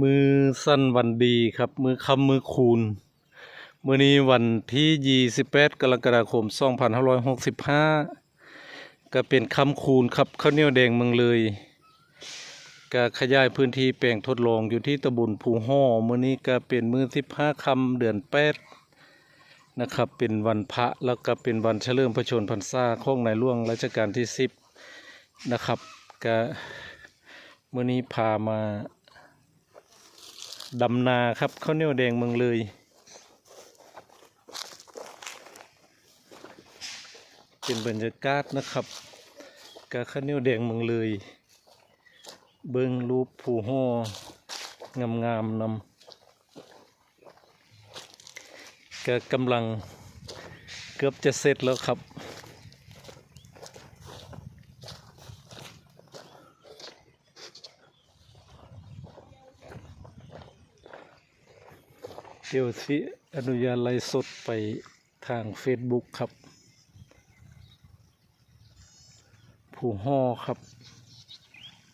มือสั้นวันดีครับ มือคำมือคูณ มือนี้วันที่ 28 กรกฎาคม 2565 ก็เป็นคำคูณครับข้าวเหนียวแดงเมืองเลยก็ขยายพื้นที่แปลงทดลองอยู่ที่ตำบลภูห่อมือนี้ก็เป็นมือ 15คำเดือน 8 นะครับ เป็นวันพระแล้วก็เป็นวันเฉลิมพระชนพรรษาของในหลวงรัชกาลที่ 10 นะครับก็มือนี้พามา ดำนาครับข้าวเหนียวแดงเมืองเลย เป็นบรรยากาศนะครับกาข้าวเหนียวแดงเมืองเลย เบิ้งรูปผู้ห่องามๆนำก็กำลังเกือบจะเสร็จแล้วครับ เดี๋ยวสิอนุญาตไลฟ์สดไปทาง Facebook ครับ ผู้ห่อครับ